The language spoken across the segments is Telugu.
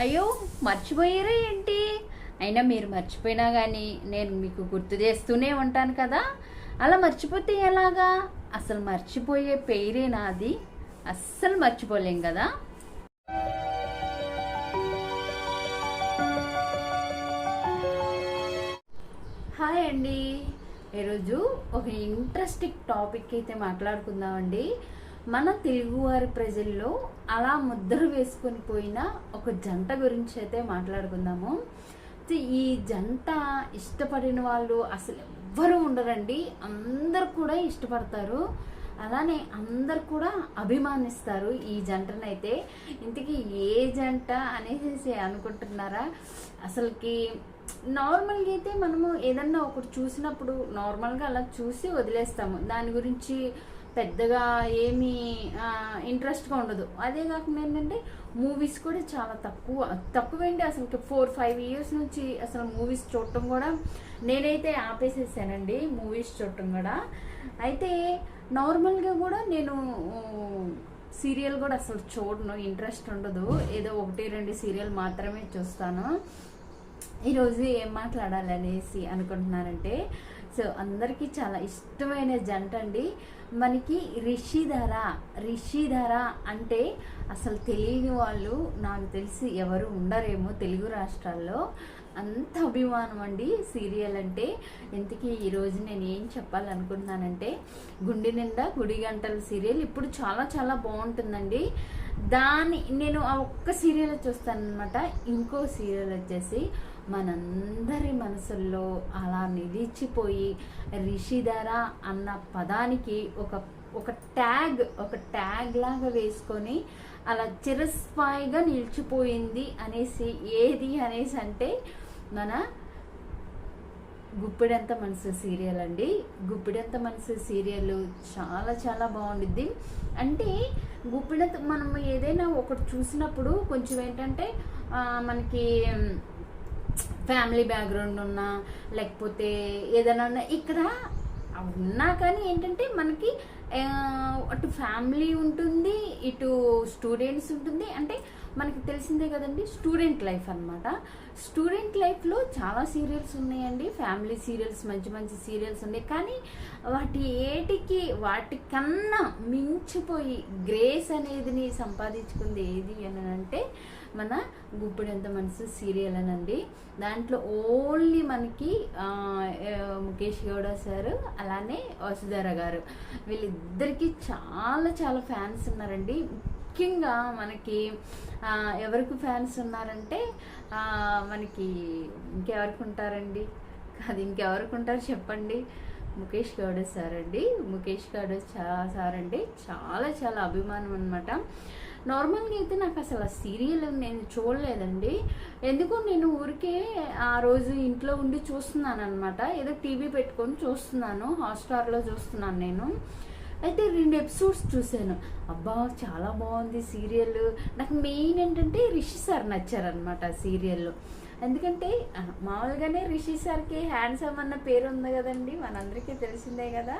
అయ్యో మర్చిపోయారా ఏంటి? అయినా మీరు మర్చిపోయినా కానీ నేను మీకు గుర్తు చేస్తూనే ఉంటాను కదా. అలా మర్చిపోతే ఎలాగా? అసలు మర్చిపోయే పేరే నాది. అస్సలు మర్చిపోలేం కదా. హాయ్ అండి. ఈరోజు ఒక ఇంట్రెస్టింగ్ టాపిక్ అయితే మాట్లాడుకుందామండి. మన తెలుగువారి ప్రజల్లో అలా ముద్ర వేసుకొని పోయిన ఒక జంట గురించి అయితే మాట్లాడుకుందాము. ఈ జంట ఇష్టపడిన వాళ్ళు అసలు ఎవ్వరూ ఉండరండి. అందరు కూడా ఇష్టపడతారు. అలానే అందరు కూడా అభిమానిస్తారు ఈ జంటనైతే. ఇంతకీ ఏ జంట అనేసి అనుకుంటున్నారా? అసలుకి నార్మల్గా అయితే మనము ఏదన్నా ఒకటి చూసినప్పుడు నార్మల్గా అలా చూసి వదిలేస్తాము. దాని గురించి పెద్దగా ఏమీ ఇంట్రెస్ట్గా ఉండదు. అదే కాకుండా ఏంటంటే మూవీస్ కూడా చాలా తక్కువ తక్కువేంటి అసలు ఫోర్ ఫైవ్ ఇయర్స్ నుంచి అసలు మూవీస్ చూడటం కూడా నేనైతే ఆపేసేసానండి మూవీస్ చూడటం కూడా. అయితే నార్మల్గా కూడా నేను సీరియల్ కూడా అసలు చూడను. ఇంట్రెస్ట్ ఉండదు. ఏదో ఒకటి రెండు సీరియల్ మాత్రమే చూస్తాను. ఈరోజు ఏం మాట్లాడాలి అనేసి అనుకుంటున్నారంటే సో అందరికీ చాలా ఇష్టమైన జంట అండి. మనకి రిషిధర రిషిధర అంటే అసలు తెలియని వాళ్ళు నాకు తెలిసి ఎవరు ఉండరేమో తెలుగు రాష్ట్రాల్లో. అంత అభిమానం అండి సీరియల్ అంటే. ఇంతకీ ఈరోజు నేను ఏం చెప్పాలనుకుంటున్నానంటే గుండె నిండా గుడి గంటల సీరియల్ ఇప్పుడు చాలా చాలా బాగుంటుందండి. దాని నేను ఆ ఒక్క సీరియల్ చూస్తానమాట ఇంకో సీరియల్ వచ్చేసి మనందరి మనసుల్లో అలా నిలిచిపోయి రిషిధర అన్న పదానికి ఒక ఒక ట్యాగ్ ఒక ట్యాగ్ లాగా వేసుకొని అలా చిరస్థాయిగా నిలిచిపోయింది అనేసి ఏది అనేసి అంటే మన గుప్పిడంత మనసు సీరియల్ అండి. గుప్పిడంత మనసు సీరియల్ చాలా చాలా బాగుండిద్ది. అంటే గుప్పిడంత మనం ఏదైనా ఒకటి చూసినప్పుడు కొంచెం ఏంటంటే మనకి ఫ్యామిలీ బ్యాక్గ్రౌండ్ ఉన్నా లేకపోతే ఏదైనా ఉన్నా ఇక్కడ ఉన్నా కానీ ఏంటంటే మనకి అటు ఫ్యామిలీ ఉంటుంది ఇటు స్టూడెంట్స్ ఉంటుంది. అంటే మనకి తెలిసిందే కదండి స్టూడెంట్ లైఫ్ అనమాట స్టూడెంట్ లైఫ్లో చాలా సీరియల్స్ ఉన్నాయండి. ఫ్యామిలీ సీరియల్స్ మంచి మంచి సీరియల్స్ ఉన్నాయి. కానీ వాటి ఏటికి వాటికన్నా మించిపోయి గ్రేస్ అనేదిని సంపాదించుకుంది ఏది అని అంటే మన గుప్పిడంత మనసు సీరియల్ అనండి దాంట్లో ఓన్లీ మనకి ముఖేష్ గౌడ సార్ అలానే వసుధర గారు. వీళ్ళిద్దరికీ చాలా చాలా ఫ్యాన్స్ ఉన్నారండి. ముఖ్యంగా మనకి ఎవరికి ఫ్యాన్స్ ఉన్నారంటే మనకి ఇంకెవరికి ఉంటారండి? అది ఇంకెవరికి ఉంటారు చెప్పండి? ముఖేష్ గౌడ సార్ అండి ముఖేష్ గౌడ సార్ అంటే చాలా చాలా అభిమానం అనమాట నార్మల్గా అయితే నాకు అసలు ఆ సీరియల్ నేను చూడలేదండి. ఎందుకు నేను ఊరికే ఆ రోజు ఇంట్లో ఉండి చూస్తున్నాను అనమాట ఏదో టీవీ పెట్టుకొని చూస్తున్నాను. హాట్స్టార్లో చూస్తున్నాను నేను. అయితే రెండు ఎపిసోడ్స్ చూశాను. అబ్బా చాలా బాగుంది సీరియల్. నాకు మెయిన్ ఏంటంటే రిషి సార్ నచ్చారనమాట సీరియల్లో ఎందుకంటే మామూలుగానే రిషి సార్కి హ్యాండ్సమ్ అన్న పేరు ఉంది కదండి మనందరికీ తెలిసిందే కదా.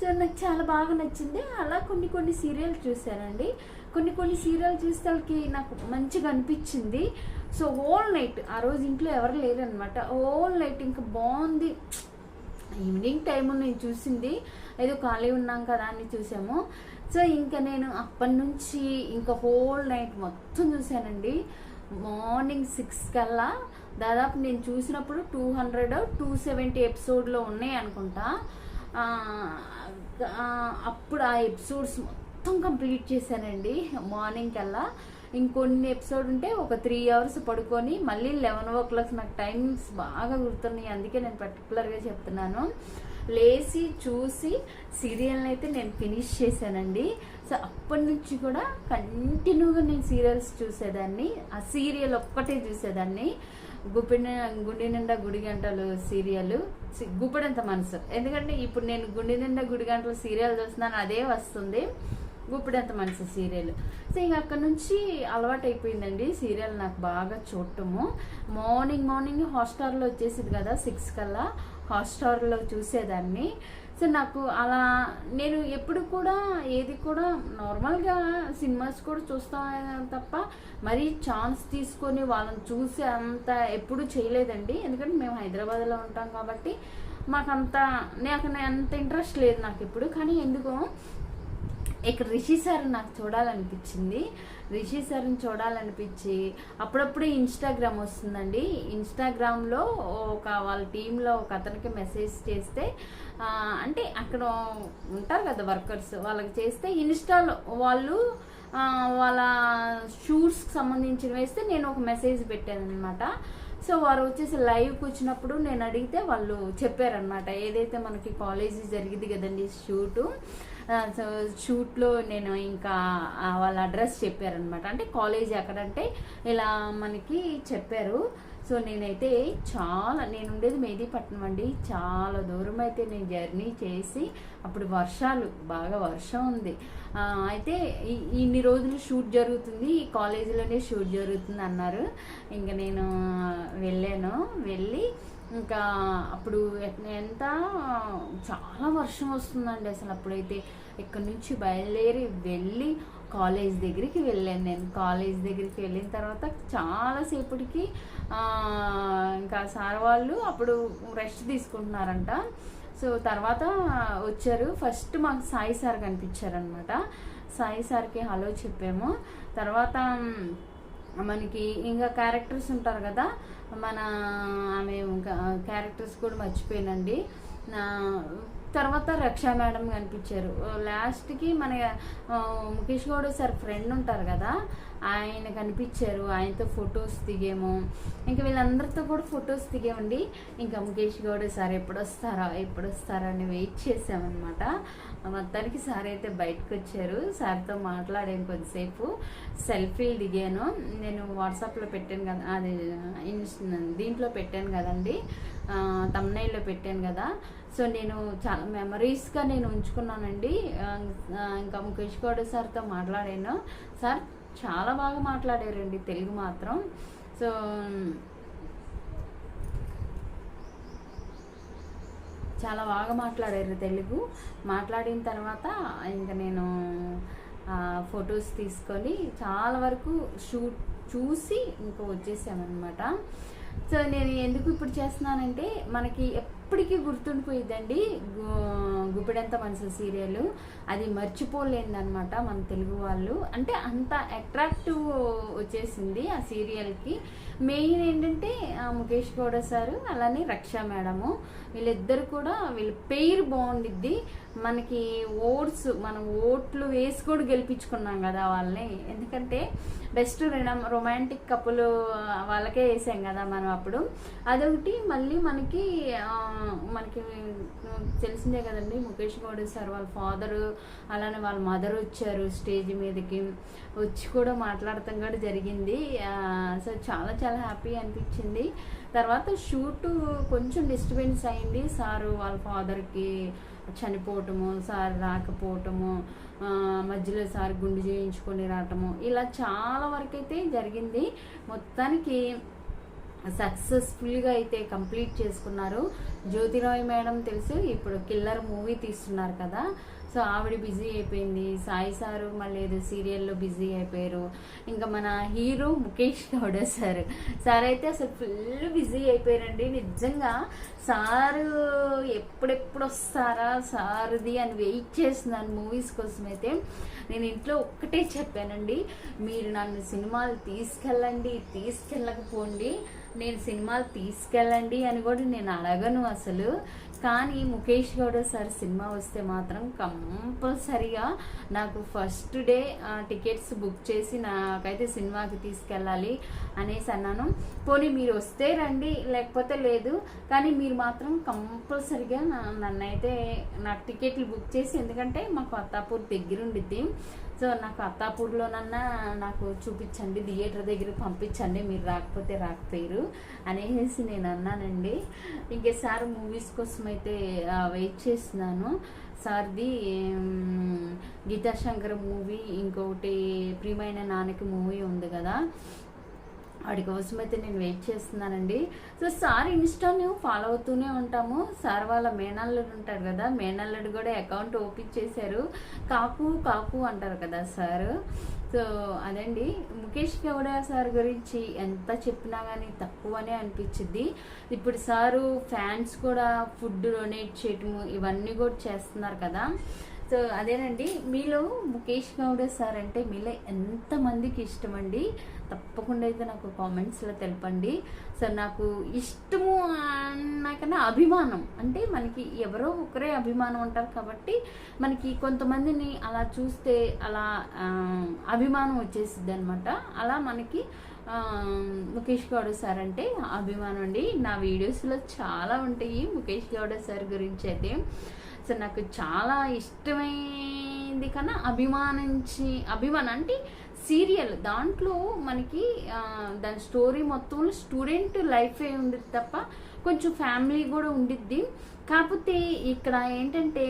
సో నాకు చాలా బాగా నచ్చింది. అలా కొన్ని కొన్ని సీరియల్ చూశానండి. కొన్ని కొన్ని సీరియల్ చూస్తే వాళ్ళకి నాకు మంచిగా అనిపించింది. సో హోల్ నైట్ ఆ రోజు ఇంట్లో ఎవరు లేరనమాట హోల్ నైట్ ఇంకా బాగుంది. ఈవినింగ్ టైం నేను చూసింది. ఏదో ఖాళీ ఉన్నాం కదా అని చూసాము. సో ఇంకా నేను అప్పటి నుంచి ఇంకా హోల్ నైట్ మొత్తం చూశానండి. మార్నింగ్ సిక్స్ కల్లా దాదాపు నేను చూసినప్పుడు టూ హండ్రెడ్ టూ సెవెంటీ ఎపిసోడ్లో ఉన్నాయి అనుకుంటా. అప్పుడు ఆ ఎపిసోడ్స్ మొత్తం కంప్లీట్ చేశానండి మార్నింగ్ కల్లా. ఇంకొన్ని ఎపిసోడ్ ఉంటే ఒక త్రీ అవర్స్ పడుకొని మళ్ళీ లెవెన్ ఓ క్లాక్ నాకు టైమ్స్ బాగా గుర్తున్నాయి అందుకే నేను పర్టికులర్గా చెప్తున్నాను. లేచి చూసి సీరియల్ని అయితే నేను ఫినిష్ చేశానండి. సో అప్పటి నుంచి కూడా కంటిన్యూగా నేను సీరియల్స్ చూసేదాన్ని. ఆ సీరియల్ ఒక్కటే చూసేదాన్ని. గుప్పిన గుండె నిండా గుడి గంటలు సీరియల్. గుప్పిడంత మనసు. ఎందుకంటే ఇప్పుడు నేను గుండె నిండా గుడి గంటలు సీరియల్ చూస్తున్నాను అదే వస్తుంది. గుప్పిడంత మనసు సీరియల్. సో ఇంక అక్కడ నుంచి అలవాటు అయిపోయిందండి సీరియల్ నాకు బాగా చూడటము. మార్నింగ్ మార్నింగ్ హాస్టల్లో వచ్చేసింది కదా సిక్స్ కల్లా. హాట్స్టార్లో చూసేదాన్ని. సో నాకు అలా నేను ఎప్పుడు కూడా ఏది కూడా నార్మల్గా సినిమాస్ కూడా చూస్తాను తప్ప మరీ ఛాన్స్ తీసుకొని వాళ్ళని చూసి అంత ఎప్పుడు చేయలేదండి. ఎందుకంటే మేము హైదరాబాద్లో ఉంటాం కాబట్టి మాకంత నాకు అంత ఇంట్రెస్ట్ లేదు నాకు ఇప్పుడు కానీ ఎందుకో ఇక్కడ రిషి సార్ నాకు చూడాలనిపించింది. రిషి సార్ని చూడాలనిపించి అప్పుడప్పుడు ఇన్స్టాగ్రామ్ వస్తుందండి. ఇన్స్టాగ్రామ్లో ఒక వాళ్ళ టీంలో ఒక అతనికి మెసేజ్ చేస్తే అంటే అక్కడ ఉంటారు కదా వర్కర్స్ వాళ్ళకి చేస్తే ఇన్స్టాలో వాళ్ళు వాళ్ళ షూట్స్కి సంబంధించిన వేస్తే నేను ఒక మెసేజ్ పెట్టాను అనమాట సో వారు వచ్చేసి లైవ్కి వచ్చినప్పుడు నేను అడిగితే వాళ్ళు చెప్పారనమాట ఏదైతే మనకి కాలేజీ జరిగింది కదండి షూటు సో షూట్లో నేను ఇంకా వాళ్ళ అడ్రస్ చెప్పారనమాట అంటే కాలేజ్ ఎక్కడంటే ఇలా మనకి చెప్పారు. సో నేనైతే చాలా నేను ఉండేది మెహదీపట్నం అండి. చాలా దూరం అయితే నేను జర్నీ చేసి అప్పుడు వర్షాలు బాగా వర్షం ఉంది. అయితే ఇన్ని రోజులు షూట్ జరుగుతుంది. ఈ కాలేజీలోనే షూట్ జరుగుతుంది అన్నారు. ఇంకా నేను వెళ్ళాను. వెళ్ళి ఇంకా అప్పుడు ఎంత చాలా వర్షం వస్తుందండి అసలు అప్పుడైతే. ఇక్కడ నుంచి బయలుదేరి వెళ్ళి కాలేజ్ దగ్గరికి వెళ్ళాను నేను. కాలేజ్ దగ్గరికి వెళ్ళిన తర్వాత చాలాసేపటికి ఇంకా సార్ వాళ్ళు అప్పుడు రెస్ట్ తీసుకుంటున్నారంట. సో తర్వాత వచ్చారు. ఫస్ట్ మాకు సాయి సార్ కనిపించారనమాట సాయి సార్కి హలో చెప్పాము. తర్వాత మనకి ఇంకా క్యారెక్టర్స్ ఉంటారు కదా మన ఆమె క్యారెక్టర్స్ కూడా మర్చిపోయానండి. తర్వాత రక్షా మేడం కనిపించారు. లాస్ట్కి మన ముఖేష్ గౌడ్ సార్ ఫ్రెండ్ ఉంటారు కదా ఆయన కనిపించారు. ఆయనతో ఫొటోస్ దిగాము. ఇంకా వీళ్ళందరితో కూడా ఫొటోస్ దిగామండి. ఇంకా ముఖేష్ గౌడ్ సార్ ఎప్పుడు వస్తారా ఎప్పుడు వస్తారా అని వెయిట్ చేసామన్నమాట. మొత్తానికి సార్ అయితే బయటకు వచ్చారు సార్తో మాట్లాడాను కొద్దిసేపు. సెల్ఫీలు దిగాను. నేను వాట్సాప్లో పెట్టాను కదా అది దీంట్లో పెట్టాను కదండి. తమ్నైల్లో పెట్టాను కదా. సో నేను చాలా మెమరీస్గా నేను ఉంచుకున్నానండి. ఇంకా ముఖేష్ గౌడ్ సార్తో మాట్లాడాను. సార్ చాలా బాగా మాట్లాడారండి తెలుగు మాత్రం. సో చాలా బాగా మాట్లాడారు తెలుగు. మాట్లాడిన తర్వాత ఇంకా నేను ఫొటోస్ తీసుకొని చాలా వరకు షూట్ చూసి ఇంకా వచ్చేసామన్నమాట. సో నేను ఎందుకు ఇప్పుడు చేస్తున్నానంటే మనకి ఎప్పటికీ గుర్తుండిపోయిద్దండి. గుప్పిడంత గుప్పెడంత మనసు సీరియల్. అది మర్చిపోలేదన్నమాట మన తెలుగు వాళ్ళు. అంటే అంత అట్రాక్టివ్ వచ్చేసింది ఆ సీరియల్కి. మెయిన్ ఏంటంటే ముఖేష్ గౌడ సారు అలానే రక్షా మేడము. వీళ్ళిద్దరు కూడా వీళ్ళ పేరు బాగుండిద్ది. మనకి ఓట్స్ మనం ఓట్లు వేసి కూడా గెలిపించుకున్నాం కదా వాళ్ళని. ఎందుకంటే బెస్ట్ రొమాంటిక్ కపులు వాళ్ళకే వేసాం కదా మనం అప్పుడు. అదొకటి. మళ్ళీ మనకి ఆ, మనకి తెలిసిందే కదండి ముఖేష్ గౌడ్ సార్ వాళ్ళ ఫాదరు అలానే వాళ్ళ మదర్ వచ్చారు స్టేజ్ మీదకి. వచ్చి కూడా మాట్లాడటం కూడా జరిగింది. సో చాలా చాలా హ్యాపీ అనిపించింది. తర్వాత షూట్ కొంచెం డిస్టర్బెన్స్ అయింది. సారు వాళ్ళ ఫాదర్కి చనిపోవటము సార్ రాకపోవటము మధ్యలో సార్ గుండు చేయించుకొని రావటము ఇలా చాలా వరకైతే జరిగింది. మొత్తానికి సక్సెస్ఫుల్గా అయితే కంప్లీట్ చేసుకున్నారు. జ్యోతిరాయ్ మేడం తెలుసు ఇప్పుడు కిల్లర్ మూవీ తీస్తున్నారు కదా. సో ఆవిడ బిజీ అయిపోయింది. సాయి సారు మళ్ళీ ఏదో సీరియల్లో బిజీ అయిపోయారు. ఇంకా మన hero Mukesh Gowda sir. Sir అయితే అసలు ఫుల్ బిజీ అయిపోయారండి. నిజంగా సారు ఎప్పుడెప్పుడు వస్తారా సార్ది అని వెయిట్ చేస్తున్నాను మూవీస్ కోసం అయితే. నేను ఇంట్లో ఒక్కటే చెప్పానండి. మీరు నన్ను సినిమాలు తీసుకెళ్ళండి తీసుకెళ్ళకపోండి. నేను సినిమాలు తీసుకెళ్ళండి అని కూడా నేను అడగను అసలు. కానీ ముఖేష్ గౌడ సార్ సినిమా వస్తే మాత్రం కంపల్సరిగా నాకు ఫస్ట్ డే టికెట్స్ బుక్ చేసి నాకైతే సినిమాకి తీసుకెళ్ళాలి అనేసి అన్నాను. పోనీ మీరు వస్తే రండి లేకపోతే లేదు. కానీ మీరు మాత్రం కంపల్సరిగా నన్నైతే నాకు టికెట్లు బుక్ చేసి ఎందుకంటే మా అత్తాపూర్ దగ్గరుండిద్ది సో నాకు అత్తాపూర్లోనన్నా నాకు చూపించండి థియేటర్ దగ్గర పంపించండి మీరు రాకపోతే రాకపోయారు అనేసి నేను అన్నానండి. ఇంకే సార్ మూవీస్ కోసం అయితే వెయిట్ చేస్తున్నాను. సార్ది గీతాశంకర్ మూవీ ఇంకొకటి ప్రియమైన నాన్నకి మూవీ ఉంది కదా. వాడి కోసం అయితే నేను వెయిట్ చేస్తున్నానండి. సో సార్ ఇన్స్టాను ఫాలో అవుతూనే ఉంటాము. సార్ వాళ్ళ మేనల్లుడు ఉంటాడు కదా మేనల్లుడు కూడా అకౌంట్ ఓపెన్ చేశారు. కాకు కాకు అంటారు కదా సార్. సో అదండి. ముఖేష్ గౌడ సార్ గురించి ఎంత చెప్పినా కానీ తక్కువనే అనిపించింది ఇప్పుడు సారు ఫ్యాన్స్ కూడా ఫుడ్ డొనేట్ చేయటము ఇవన్నీ కూడా చేస్తున్నారు కదా. సో అదేనండి. మీలో ముఖేష్ గౌడ సార్ అంటే మీలో ఎంతమందికి ఇష్టం అండి తప్పకుండా అయితే నాకు కామెంట్స్లో తెలపండి. సో నాకు ఇష్టము అన్నాకన్నా అభిమానం. అంటే మనకి ఎవరో ఒకరే అభిమానం ఉంటారు కాబట్టి మనకి కొంతమందిని అలా చూస్తే అలా అభిమానం వచ్చేసిద్ది అనమాట అలా మనకి ముఖేష్ గౌడ సార్ అంటే అభిమానం అండి. నా వీడియోస్లో చాలా ఉంటాయి ముఖేష్ గౌడ సార్ గురించి అయితే. సో నాకు చాలా ఇష్టమైంది కన్నా అభిమానించి అభిమానం అంటే సీరియల్. దాంట్లో మనకి దాని స్టోరీ మొత్తంలో స్టూడెంట్ లైఫే ఉంది తప్ప కొంచెం ఫ్యామిలీ కూడా ఉండిద్ది. కాకపోతే ఇక్కడ ఏంటంటే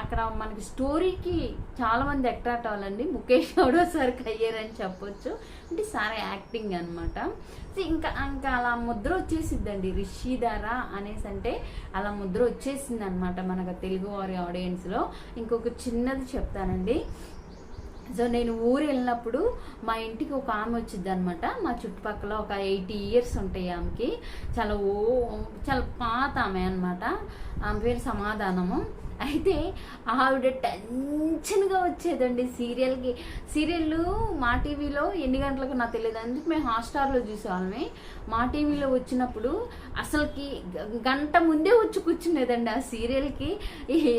అక్కడ మనకి స్టోరీకి చాలామంది అట్రాక్ట్ అవ్వాలండి ముఖేష్ గౌడ సార్కి అయ్యారని చెప్పొచ్చు. అంటే సార్ యాక్టింగ్ అనమాట ఇంకా ఇంకా అలా ముద్ర వచ్చేసిద్దండి. రిషిధార అనేసి అంటే అలా ముద్ర వచ్చేసింది అనమాట మనకు తెలుగు వారి ఆడియన్స్లో ఇంకొక చిన్నది చెప్తానండి. సో నేను ఊరు వెళ్ళినప్పుడు మా ఇంటికి ఒక ఆమె వచ్చింది అనమాట మా చుట్టుపక్కల ఒక ఎయిటీ ఇయర్స్ ఉంటాయి ఆమెకి. చాలా ఓ చాలా పాత ఆమె అనమాట ఆమె పేరు సమాధానము. అయితే ఆవిడ టెన్షన్గా వచ్చేదండి సీరియల్కి. సీరియల్లు మా టీవీలో ఎన్ని గంటలకు నాకు తెలియదు అందుకు మేము హాట్స్టార్లో చూసేవాళ్ళమే. మా టీవీలో వచ్చినప్పుడు అసలుకి గంట ముందే వచ్చి కూర్చునేదండి ఆ సీరియల్కి.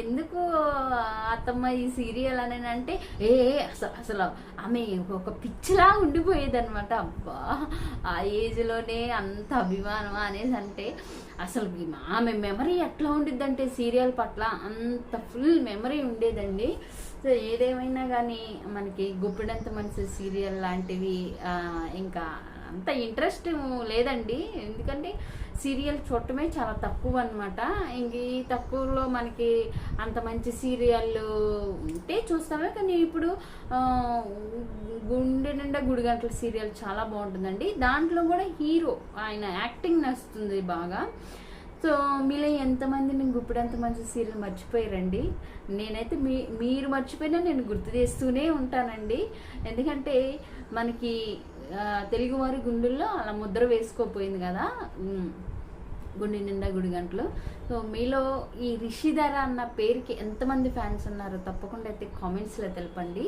ఎందుకు అత్తమ్మ ఈ సీరియల్ అని అంటే ఏ అసలు అసలు ఆమె ఒక పిచ్చిలా ఉండిపోయేదన్నమాట. అబ్బా ఆ ఏజ్లోనే అంత అభిమానమా అనేసి అంటే అసలు ఆమె మెమరీ ఎట్లా ఉండిద్దంటే సీరియల్ పట్ల అంత ఫుల్ మెమరీ ఉండేదండి. సో ఏదేమైనా కానీ మనకి గుప్పిడంత మనసు సీరియల్ లాంటివి ఇంకా అంత ఇంట్రెస్ట్ లేదండి. ఎందుకంటే సీరియల్ చూడటమే చాలా తక్కువ అనమాట ఇంక ఈ తక్కువలో మనకి అంత మంచి సీరియల్ ఉంటే చూస్తామే. కానీ ఇప్పుడు గుండె నిండా గుడి గంటల సీరియల్ చాలా బాగుంటుందండి. దాంట్లో కూడా హీరో ఆయన యాక్టింగ్ నచ్చుతుంది బాగా. సో మీలో ఎంతమందిని గుప్పిడంత మంచి సీరియల్ మర్చిపోయారండి? నేనైతే మీ మీరు మర్చిపోయినా నేను గుర్తు చేస్తూనే ఉంటానండి. ఎందుకంటే మనకి తెలుగువారి గుండెల్లో అలా ముద్ర వేసుకోపోయింది కదా. గుండె నిండా గుడి గంటలు. సో మీలో ఈ రిషిధర అన్న పేరుకి ఎంతమంది ఫ్యాన్స్ ఉన్నారో తప్పకుండా అయితే కామెంట్స్లో తెలపండి.